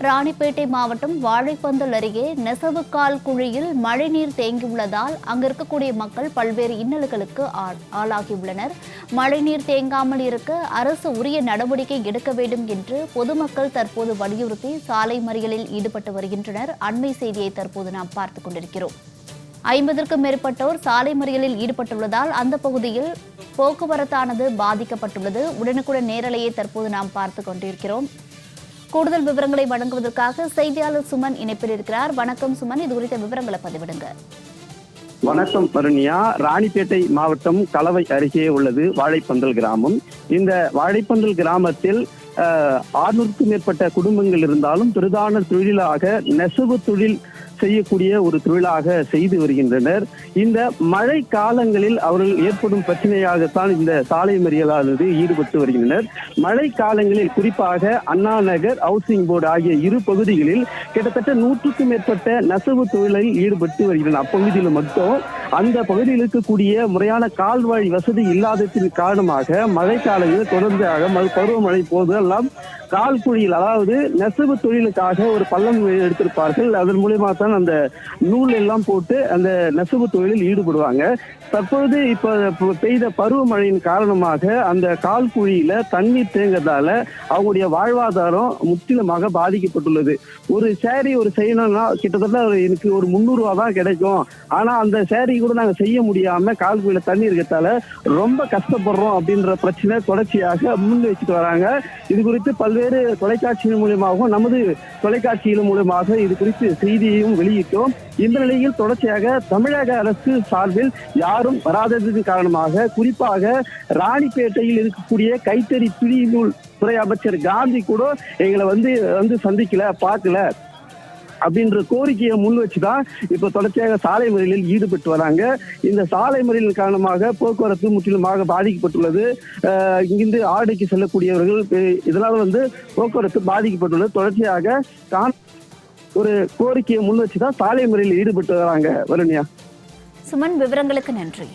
ராணிப்பேட்டை மாவட்டம் வாழைப்பந்தல் அருகே நெசவுக்கால் குழியில் மழைநீர் தேங்கியுள்ளதால் அங்கு இருக்கக்கூடிய மக்கள் பல்வேறு இன்னல்களுக்கு ஆள்- ஆளாகியுள்ளனர். மழைநீர் தேங்காமல் இருக்க அரசு உரிய நடவடிக்கை எடுக்க வேண்டும் என்று பொதுமக்கள் தற்போது வலியுறுத்தி சாலை மறியலில் ஈடுபட்டு வருகின்றனர். அண்மை செய்தியை தற்போது நாம் பார்த்துக் கொண்டிருக்கிறோம். ஐம்பதற்கும் மேற்பட்டோர் சாலை மறியலில் ஈடுபட்டுள்ளதால் அந்த பகுதியில் போக்குவரத்தானது பாதிக்கப்பட்டுள்ளது. உடனுக்குடன் நேரலையை தற்போது நாம் பார்த்துக் கொண்டிருக்கிறோம். கூடுதல் விவரங்களை வழங்குவதற்காக செய்தியாளர் சுமன் இணைப்பில் இருக்கிறார். வணக்கம் சுமன் இது குறித்த விவரங்களை பதிவிடுங்க. வணக்கம் வருணியா ராணிப்பேட்டை மாவட்டம் கலவை அருகே உள்ளது வாழைப்பந்தல் கிராமம். இந்த வாழைப்பந்தல் கிராமத்தில் ஆறுநூறுக்கும் மேற்பட்ட குடும்பங்கள் இருந்தாலும் பிரதான தொழிலாக நெசவு தொழில் செய்யக்கூடிய ஒரு தொழிலாக செய்து வருகின்றனர். இந்த மழை காலங்களில் அவர்கள் ஏற்படும் பிரச்சனையாகத்தான் இந்த சாலை மறியலானது ஈடுபட்டு வருகின்றனர். மழை காலங்களில் குறிப்பாக அண்ணா நகர் ஹவுசிங் போர்டு ஆகிய இரு பகுதிகளில் கிட்டத்தட்ட நூற்றுக்கும் மேற்பட்ட நெசவு தொழிலில் ஈடுபட்டு வருகின்றனர் அப்பகுதியில் மட்டும் அந்த பகுதியில் இருக்கக்கூடிய முறையான கால்வாய் வசதி இல்லாததின் காரணமாக மழை காலங்களில் தொடர்ந்தாக பருவமழை போதெல்லாம் கால் குழியில் அதாவது நெசவு தொழிலுக்காக ஒரு பள்ளம் எடுத்திருப்பார்கள். அதன் மூலியமாக தான் அந்த நூல் எல்லாம் போட்டு அந்த நெசவு தொழிலில் ஈடுபடுவாங்க. தற்பொழுது இப்ப பெய்த பருவமழையின் காரணமாக அந்த கால் குழியில தண்ணீர் தேங்கிறதால அவங்களுடைய வாழ்வாதாரம் முற்றிலுமாக பாதிக்கப்பட்டுள்ளது. ஒரு சேரி ஒரு செய்யணும்னா கிட்டத்தட்ட ஒரு எனக்கு ஒரு முந்நூறு தான் கிடைக்கும். ஆனா அந்த சேரி கூட நாங்க செய்ய முடியாம கால் குழியில தண்ணி இருக்கிறதால ரொம்ப கஷ்டப்படுறோம் அப்படின்ற பிரச்சனை தொடர்ச்சியாக முன் வச்சுட்டு வராங்க. இது குறித்து பல்வேறு தொலைக்காட்சிகள் மூலியமாகவும் நமது தொலைக்காட்சிகள் மூலியமாக இது குறித்து செய்தியையும் வெளியிட்டோம். இந்த நிலையில் தொடர்ச்சியாக தமிழக அரசு சார்பில் யாரும் வராததன் காரணமாக குறிப்பாக ராணிப்பேட்டையில் இருக்கக்கூடிய கைத்தறி பிரிநூல் துறை அமைச்சர் காந்தி கூட எங்களை வந்து வந்து சந்திக்கல பார்க்கல அப்படின்ற கோரிக்கையை முன் வச்சுதான் இப்ப தொடர்ச்சியாக சாலை மறியலில் ஈடுபட்டு வராங்க. இந்த சாலை மறியலின் காரணமாக போக்குவரத்து முற்றிலுமாக பாதிக்கப்பட்டுள்ளது. இங்கிருந்து ஆடைக்கு செல்லக்கூடியவர்கள் இதனால் வந்து போக்குவரத்து பாதிக்கப்பட்டுள்ளது. தொடர்ச்சியாக காண- ஒரு கோரிக்கையை முன் வச்சுதான் சாலை முறையில் ஈடுபட்டு வராங்க வருணியா? சுமன் விவரங்களுக்கு நன்றி.